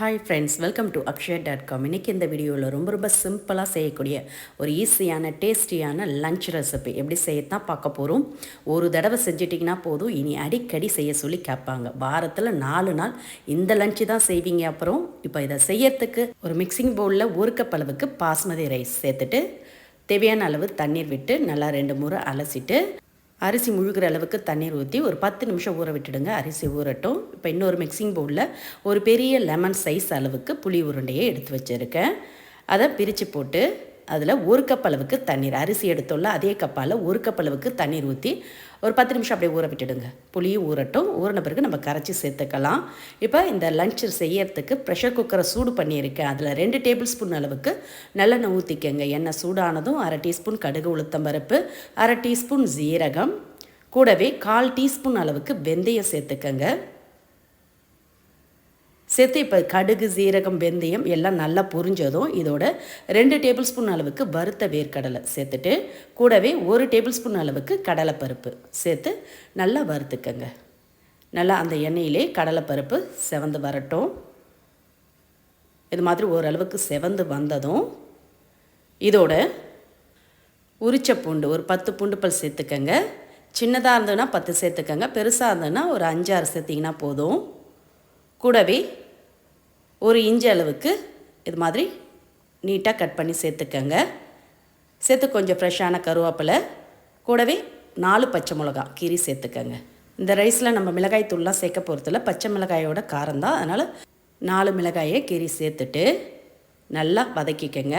Hi friends welcome to Akshaya dot com இன்றைக்கி இந்த வீடியோவில் ரொம்ப ரொம்ப சிம்பிளாக செய்யக்கூடிய ஒரு ஈஸியான டேஸ்டியான லஞ்ச் ரெசிபி எப்படி செய்யத்தான் பார்க்க போகிறோம் ஒரு தடவை செஞ்சிட்டிங்கன்னா போதும். இனி அடிக்கடி செய்ய சொல்லி கேட்பாங்க. வாரத்தில் நாலு நாள் இந்த லஞ்சு தான் செய்வீங்க. அப்புறம் இப்போ இதை செய்யறதுக்கு ஒரு மிக்சிங் பவுலில் ஒரு கப் அளவுக்கு பாஸ்மதி ரைஸ் சேர்த்துட்டு தேவையான அளவு தண்ணீர் விட்டு நல்லா ரெண்டு முறை அலசிட்டு அரிசி முழுகிற அளவுக்கு தண்ணீர் ஊற்றி ஒரு பத்து நிமிஷம் ஊற விட்டுடுங்க. அரிசி ஊறட்டும். இப்போ இன்னொரு மிக்சிங் பவுலில் ஒரு பெரிய லெமன் சைஸ் அளவுக்கு புளி உருண்டையை எடுத்து வச்சுருக்கேன். அதை பிரித்து போட்டு அதில் ஒரு கப் அளவுக்கு தண்ணீர் அரிசி எடுத்துள்ள அதே கப்பால் ஒரு கப் அளவுக்கு தண்ணீர் ஊற்றி ஒரு பத்து நிமிஷம் அப்படியே ஊற விட்டுடுங்க. புளியும் ஊறட்டும். ஊறின பிறகு நம்ம கரைச்சி சேர்த்துக்கலாம். இப்போ இந்த லஞ்ச் செய்யறதுக்கு ப்ரெஷர் குக்கரை சூடு பண்ணியிருக்கேன். அதில் ரெண்டு டேபிள் ஸ்பூன் அளவுக்கு நல்லெண்ணெய் ஊற்றிக்கங்க எண்ணெய் சூடானதும் அரை டீஸ்பூன் கடுகு உளுத்தம் பருப்பு அரை டீஸ்பூன் ஜீரகம் கூடவே கால் டீஸ்பூன் அளவுக்கு வெந்தயம் சேர்த்துக்கங்க. சேர்த்து இப்போ கடுகு சீரகம் வெந்தயம் எல்லாம் நல்லா புரிஞ்சதும் இதோட ரெண்டு டேபிள் ஸ்பூன் அளவுக்கு வறுத்த வேர்க்கடலை சேர்த்துட்டு கூடவே ஒரு டேபிள் ஸ்பூன் அளவுக்கு கடலைப்பருப்பு சேர்த்து நல்லா வறுத்துக்கங்க. நல்லா அந்த எண்ணெயிலே கடலைப்பருப்பு செவந்து வரட்டும். இது மாதிரி ஓரளவுக்கு செவந்து வந்ததும் இதோட உரிச்ச பூண்டு ஒரு பத்து பூண்டு பல் சேர்த்துக்கங்க. சின்னதாக இருந்ததுன்னா பத்து சேர்த்துக்கங்க. பெருசாக இருந்ததுன்னா ஒரு அஞ்சாறு சேர்த்திங்கன்னா போதும். கூடவே ஒரு இன்ச்சு அளவுக்கு இது மாதிரி நீட்டாக கட் பண்ணி சேர்த்துக்கங்க. சேர்த்து கொஞ்சம் ஃப்ரெஷ்ஷான கருவேப்பிலை கூடவே நாலு பச்சை மிளகா கீரி சேர்த்துக்கங்க. இந்த ரைஸில் நம்ம மிளகாய் தூள்லாம் சேர்க்க போகிறதில்ல பச்சை மிளகாயோட காரம் தான். அதனால் நாலு மிளகாயை கீரி சேர்த்துட்டு நல்லா வதக்கிக்கங்க.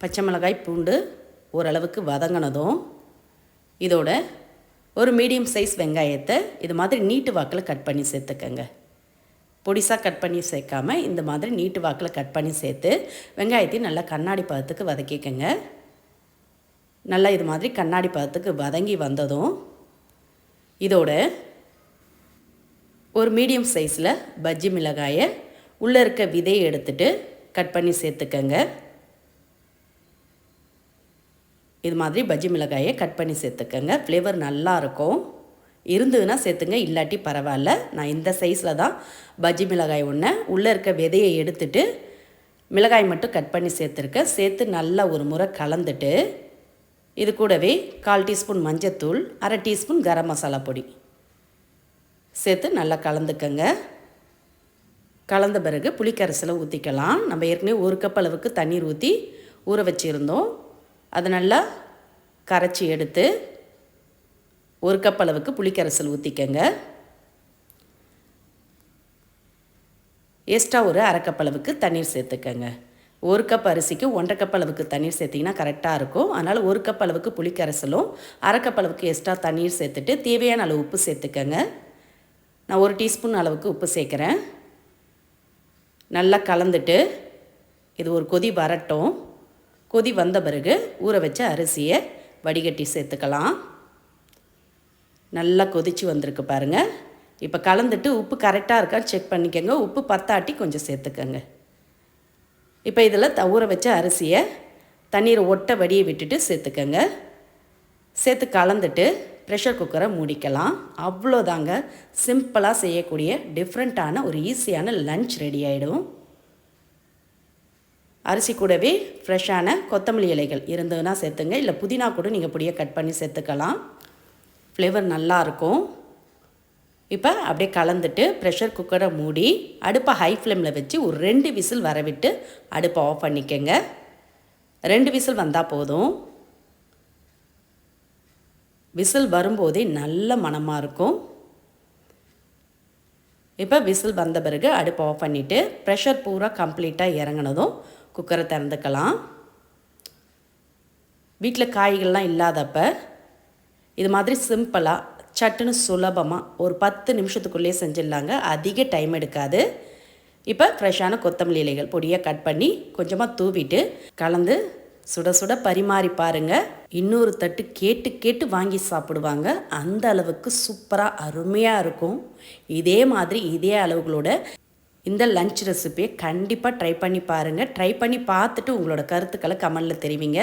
பச்சை மிளகாய் பூண்டு ஓரளவுக்கு வதங்கினதும் இதோட ஒரு மீடியம் சைஸ் வெங்காயத்தை இது மாதிரி நீட்டு வாக்கில் கட் பண்ணி சேர்த்துக்கங்க. பொடிசாக கட் பண்ணி சேர்க்காம இந்த மாதிரி நீட்டு வாக்கில் கட் பண்ணி சேர்த்து வெங்காயத்தையும் நல்லா கண்ணாடி பதத்துக்கு வதக்கிக்கோங்க. நல்லா இது மாதிரி கண்ணாடி பதத்துக்கு வதங்கி வந்ததும் இதோட ஒரு மீடியம் சைஸில் பஜ்ஜி மிளகாயை உள்ளே இருக்க விதையை எடுத்துட்டு கட் பண்ணி சேர்த்துக்கங்க. இது மாதிரி பஜ்ஜி மிளகாயை கட் பண்ணி சேர்த்துக்கங்க. ஃப்ளேவர் நல்லாயிருக்கும் இருந்ததுன்னா சேர்த்துங்க இல்லாட்டி பரவாயில்ல. நான் இந்த சைஸில் தான் பஜ்ஜி மிளகாய் ஒன்று உள்ளே இருக்க விதையை எடுத்துட்டு மிளகாய் மட்டும் கட் பண்ணி சேர்த்துருக்கேன். சேர்த்து நல்லா ஒரு முறை கலந்துட்டு இது கூடவே கால் டீஸ்பூன் மஞ்சத்தூள் அரை டீஸ்பூன் கரம் மசாலா பொடி சேர்த்து நல்லா கலந்துக்கங்க. கலந்த பிறகு புளிக்கரைசலை ஊற்றிக்கலாம் நம்ம ஏற்கனவே ஒரு கப் அளவுக்கு தண்ணீர் ஊற்றி ஊற வச்சுருந்தோம். அதை நல்லா கரைச்சி எடுத்து ஒரு கப் அளவுக்கு புளிக்கரைசல் ஊற்றிக்கங்க எக்ஸ்ட்ரா ஒரு அரை கப் அளவுக்கு தண்ணீர் சேர்த்துக்கங்க. ஒரு கப் அரிசிக்கு ஒன்றரை கப் அளவுக்கு தண்ணீர் சேர்த்திங்கன்னா கரெக்டாக இருக்கும். அதனால் ஒரு கப் அளவுக்கு புளிக்கரைசலும் அரை கப் அளவுக்கு எக்ஸ்ட்ரா தண்ணீர் சேர்த்துட்டு தேவையான அளவு உப்பு சேர்த்துக்கங்க. நான் ஒரு டீஸ்பூன் அளவுக்கு உப்பு சேர்க்குறேன். நல்லா கலந்துட்டு இது ஒரு கொதி வரட்டும். கொதி வந்த பிறகு ஊற வச்ச அரிசியை வடிகட்டி சேர்த்துக்கலாம். நல்லா கொதித்து வந்திருக்கு பாருங்கள் இப்போ கலந்துட்டு உப்பு கரெக்டாக இருக்கான்னு செக் பண்ணிக்கோங்க. உப்பு பத்தாட்டி கொஞ்சம் சேர்த்துக்கோங்க. இப்போ இதில் த ஊற வச்ச அரிசியை தண்ணீரை ஒட்ட வடியை விட்டுட்டு சேர்த்துக்கோங்க. சேர்த்து கலந்துட்டு ப்ரெஷர் குக்கரை மூடிக்கலாம். அவ்வளோதாங்க. சிம்பிளாக செய்யக்கூடிய டிஃப்ரெண்ட்டான ஒரு ஈஸியான லன்ச் ரெடி ஆகிடும் அரிசி கூடவே ஃப்ரெஷ்ஷான கொத்தமல்லி இலைகள் இருந்ததுன்னா சேர்த்துங்க. இல்லை புதினா கூட நீங்கள் பொடியை கட் பண்ணி சேர்த்துக்கலாம். ஃப்ளேவர் நல்லாயிருக்கும் இப்போ அப்படியே கலந்துட்டு ப்ரெஷர் குக்கரை மூடி அடுப்பை ஹை ஃப்ளேமில் வச்சு ஒரு ரெண்டு விசில் வரவிட்டு அடுப்பை ஆஃப் பண்ணிக்கங்க. ரெண்டு விசில் வந்தால் போதும். விசில் வரும்போதே நல்ல மணமாக இருக்கும். இப்போ விசில் வந்த பிறகு அடுப்பை ஆஃப் பண்ணிவிட்டு ப்ரெஷர் பூரா கம்ப்ளீட்டாக இறங்கினதும் குக்கரை திறந்துக்கலாம். வீட்டில் காய்கள்லாம் இல்லாதப்போ இது மாதிரி சிம்பிளாக சட்டுன்னு சுலபமாக ஒரு பத்து நிமிஷத்துக்குள்ளேயே செஞ்சிடலாங்க. அதிக டைம் எடுக்காது. இப்போ ஃப்ரெஷ்ஷான கொத்தமல்லி இலைகள் பொடியாக கட் பண்ணி கொஞ்சமாக தூவிட்டு கலந்து சுட சுட பரிமாறி பாருங்கள் இன்னொரு தட்டு கேட்டு கேட்டு வாங்கி சாப்பிடுவாங்க. அந்த அளவுக்கு சூப்பராக அருமையாக இருக்கும். இதே மாதிரி இதே அளவுகளோட இந்த லஞ்ச் ரெசிபியை கண்டிப்பாக ட்ரை பண்ணி பாருங்கள் ட்ரை பண்ணி பார்த்துட்டு உங்களோட கருத்துக்களை கமெண்டில் தெரிவிங்க.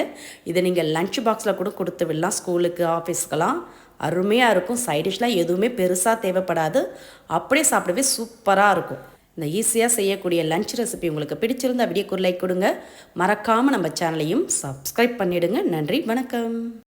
இதை நீங்கள் லஞ்ச் பாக்ஸில் கூட கொடுத்து விடலாம். ஸ்கூலுக்கு ஆஃபீஸ்க்கெலாம் அருமையாக இருக்கும். சைடிஷ்லாம் எதுவுமே பெருசாக தேவைப்படாது. அப்படியே சாப்பிடவே சூப்பராக இருக்கும். இந்த ஈஸியாக செய்யக்கூடிய லஞ்ச் ரெசிபி உங்களுக்கு பிடிச்சிருந்தா வீடியோக்கு ஒரு லைக் கொடுங்க. மறக்காமல் நம்ம சேனலையும் சப்ஸ்கிரைப் பண்ணிவிடுங்க நன்றி வணக்கம்.